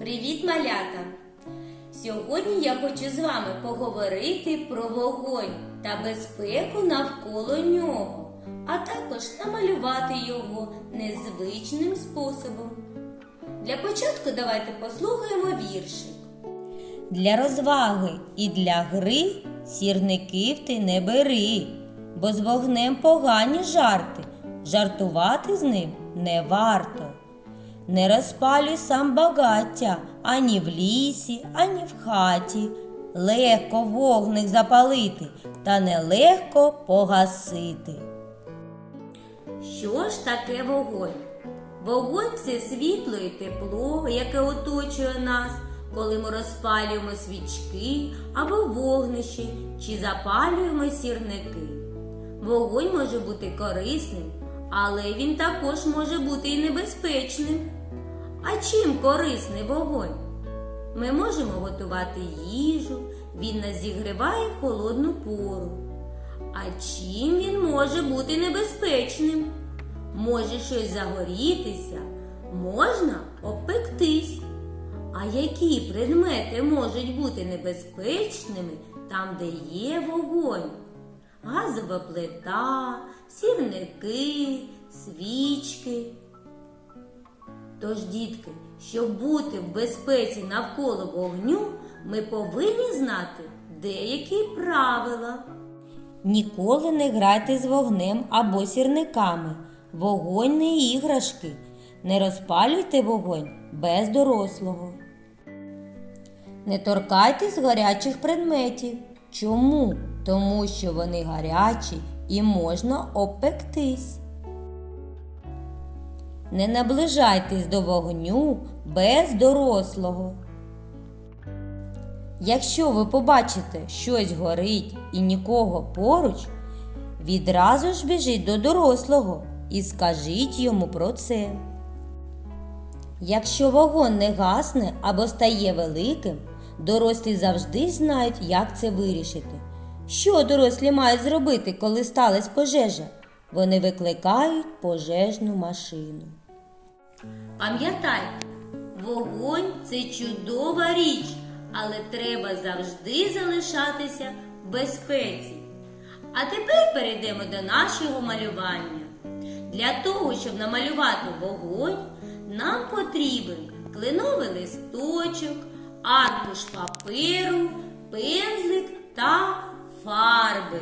Привіт, малята! Сьогодні я хочу з вами поговорити про вогонь та безпеку навколо нього, а також намалювати його незвичним способом. Для початку давайте послухаємо віршик. Для розваги і для гри сірників ти не бери, бо з вогнем погані жарти, жартувати з ним не варто. Не розпалюй сам багаття ані в лісі, ані в хаті. Легко вогник запалити, та нелегко погасити. Що ж таке вогонь? Вогонь це світло і тепло, яке оточує нас, коли ми розпалюємо свічки або вогнище чи запалюємо сірники. Вогонь може бути корисним, але він також може бути і небезпечним. А чим корисний вогонь? Ми можемо готувати їжу, він нас зігріває в холодну пору. А чим він може бути небезпечним? Може щось загорітися, можна обпектись. А які предмети можуть бути небезпечними там, де є вогонь? Газова плита, сірники, свічки. Тож, дітки, щоб бути в безпеці навколо вогню, ми повинні знати деякі правила. Ніколи не грайте з вогнем або сірниками. Вогонь не іграшки. Не розпалюйте вогонь без дорослого. Не торкайтесь гарячих предметів. Чому? Тому що вони гарячі і можна обпектись. Не наближайтесь до вогню без дорослого. Якщо ви побачите, щось горить і нікого поруч, відразу ж біжіть до дорослого і скажіть йому про це. Якщо вогонь не гасне або стає великим, дорослі завжди знають, як це вирішити. Що дорослі мають зробити, коли сталася пожежа? Вони викликають пожежну машину. Пам'ятайте, вогонь це чудова річ, але треба завжди залишатися в безпеці. А тепер перейдемо до нашого малювання. Для того, щоб намалювати вогонь, нам потрібен кленовий листочок, аркуш паперу, пензлик та фарби.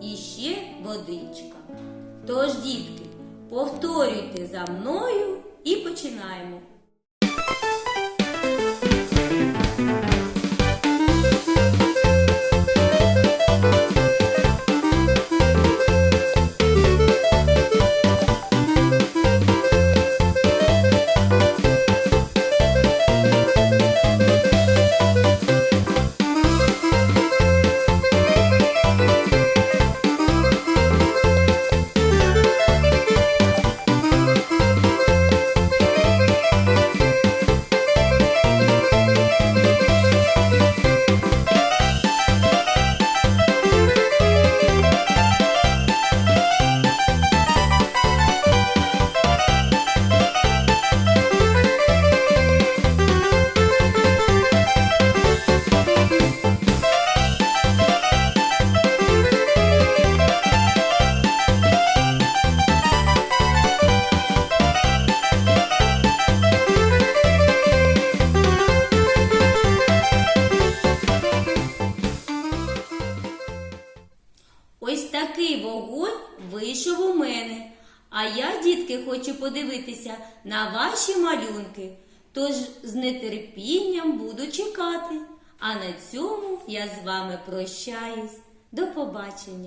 І ще водичка. Тож, дітки, повторюйте за мною і починаємо. Ось такий вогонь вийшов у мене. А я, дітки, хочу подивитися на ваші малюнки. Тож з нетерпінням буду чекати. А на цьому я з вами прощаюсь. До побачення!